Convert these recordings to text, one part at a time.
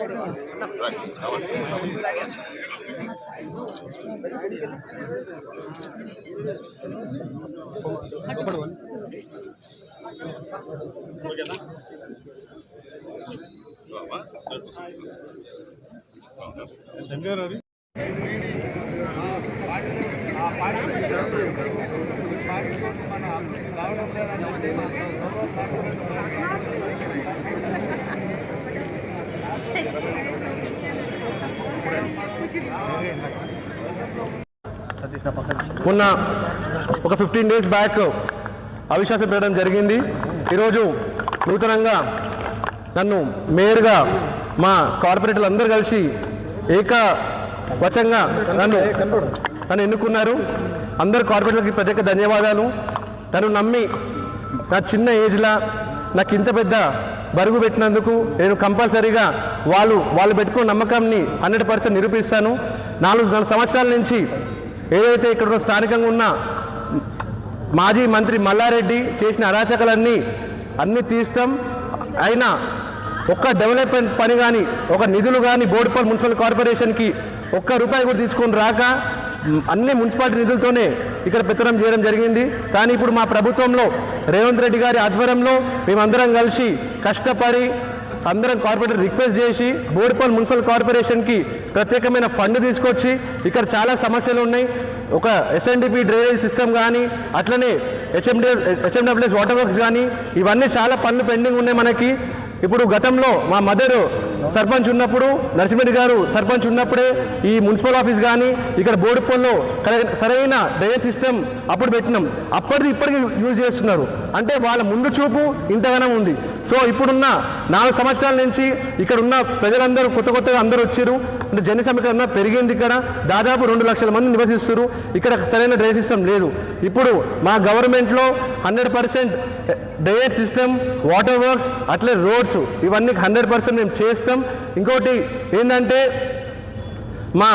వస్తా మన రైట్. నమస్తే మొన్న ఒక ఫిఫ్టీన్ డేస్ బ్యాక్ అవిశ్వాసం పెట్టడం జరిగింది. ఈరోజు నూతనంగా నన్ను మేయర్గా మా కార్పొరేటర్లు అందరూ కలిసి ఏకవచంగా నన్ను నన్ను ఎన్నుకున్నారు. అందరు కార్పొరేటర్లకి ప్రత్యేక ధన్యవాదాలు. నన్ను నమ్మి నా చిన్న ఏజ్లా నాకు ఇంత పెద్ద బరుగు పెట్టినందుకు నేను కంపల్సరీగా వాళ్ళు వాళ్ళు పెట్టుకున్న నమ్మకాన్ని హండ్రెడ్ పర్సెంట్ నిరూపిస్తాను. నాలుగు నాలుగు సంవత్సరాల నుంచి ఏదైతే ఇక్కడ స్థానికంగా ఉన్న మాజీ మంత్రి మల్లారెడ్డి చేసిన అరాచకలన్నీ అన్నీ తీస్తాం. అయినా ఒక్క డెవలప్మెంట్ పని కానీ ఒక నిధులు కానీ బోర్డుపల్ మున్సిపల్ కార్పొరేషన్కి ఒక్క రూపాయి కూడా తీసుకొని రాక అన్ని మున్సిపాలిటీ నిధులతోనే ఇక్కడ పెత్తనం చేయడం జరిగింది. కానీ ఇప్పుడు మా ప్రభుత్వంలో రేవంత్ రెడ్డి గారి ఆధ్వర్యంలో మేమందరం కలిసి కష్టపడి అందరం కార్పొరేటర్ రిక్వెస్ట్ చేసి బోర్డుపల్ మున్సిపల్ కార్పొరేషన్కి ప్రత్యేకమైన ఫండ్ తీసుకొచ్చి ఇక్కడ చాలా సమస్యలు ఉన్నాయి. ఒక ఎస్ఎన్డిపి డ్రైనేజ్ సిస్టమ్ కానీ అట్లనే హెచ్ఎండి హెచ్ఎండబ్ల్యూఎస్ వాటర్ వర్క్స్ కానీ ఇవన్నీ చాలా పనులు పెండింగ్ ఉన్నాయి మనకి. ఇప్పుడు గతంలో మా మదర్ సర్పంచ్ ఉన్నప్పుడు నరసింహరెడ్డి గారు సర్పంచ్ ఉన్నప్పుడే ఈ మున్సిపల్ ఆఫీస్ కానీ ఇక్కడ బోడిపల్లో సరైన డ్రైనేజ్ సిస్టమ్ అప్పుడు పెట్టినాం. అప్పటిది ఇప్పటికి యూజ్ చేస్తున్నారు. అంటే వాళ్ళ ముందు చూపు ఇంతగానం ఉంది. సో ఇప్పుడున్న నాలుగు సంవత్సరాల నుంచి ఇక్కడ ఉన్న ప్రజలందరూ కొత్త కొత్తగా అందరూ వచ్చారు. అంటే జన సమీకరణ పెరిగింది ఇక్కడ. దాదాపు రెండు లక్షల మంది నివసిస్తారు ఇక్కడ సరైన డ్రైనేజ్ సిస్టమ్ లేదు. ఇప్పుడు మా గవర్నమెంట్లో hundred percent drainage system water works అట్లే రోడ్స్ ఇవన్నీ హండ్రెడ్ పర్సెంట్ మేము చేస్తాం. ఇంకోటి ఏంటంటే మా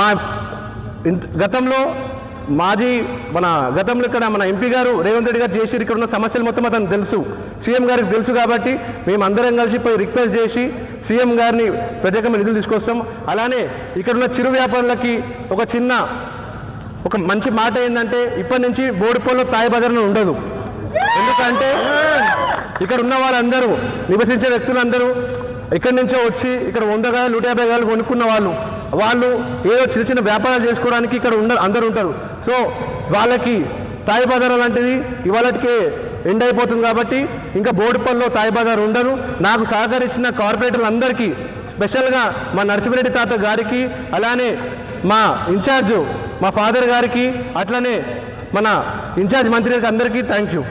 మా గతంలో మాజీ మన గతంలో ఇక్కడ మన ఎంపీ గారు రేవంత్ రెడ్డి గారు చేసి ఇక్కడ ఉన్న సమస్యలు మొత్తం అతను తెలుసు. సీఎం గారికి తెలుసు కాబట్టి మేము అందరం కలిసి పోయి రిక్వెస్ట్ చేసి సీఎం గారిని ప్రత్యేకమైన నిధులు తీసుకొస్తాం. అలానే ఇక్కడ ఉన్న చిరు వ్యాపారులకి ఒక చిన్న ఒక మంచి మాట ఏంటంటే ఇప్పటి నుంచి బోడిపోలో తాయి ఉండదు. ఎందుకంటే ఇక్కడ ఉన్న వాళ్ళందరూ నివసించే వ్యక్తులందరూ ఇక్కడి నుంచో వచ్చి ఇక్కడ వంద గాయలు నూట యాభై గాయలు కొనుక్కున్న వాళ్ళు. వాళ్ళు ఏదో చిన్న చిన్న వ్యాపారాలు చేసుకోవడానికి ఇక్కడ ఉండ అందరు ఉంటారు. సో వాళ్ళకి తాయి బజార్ లాంటిది ఇవాళకే ఎండ్ అయిపోతుంది కాబట్టి ఇంకా బోడిపల్లో తాయి బజార్ ఉండదు. నాకు సహకరించిన కార్పొరేటర్లు అందరికీ స్పెషల్గా మా నరసింహరెడ్డి తాత గారికి అలానే మా ఇన్ఛార్జ్ మా ఫాదర్ గారికి అట్లనే మన ఇన్ఛార్జ్ మంత్రి గారికి అందరికీ థ్యాంక్ యూ.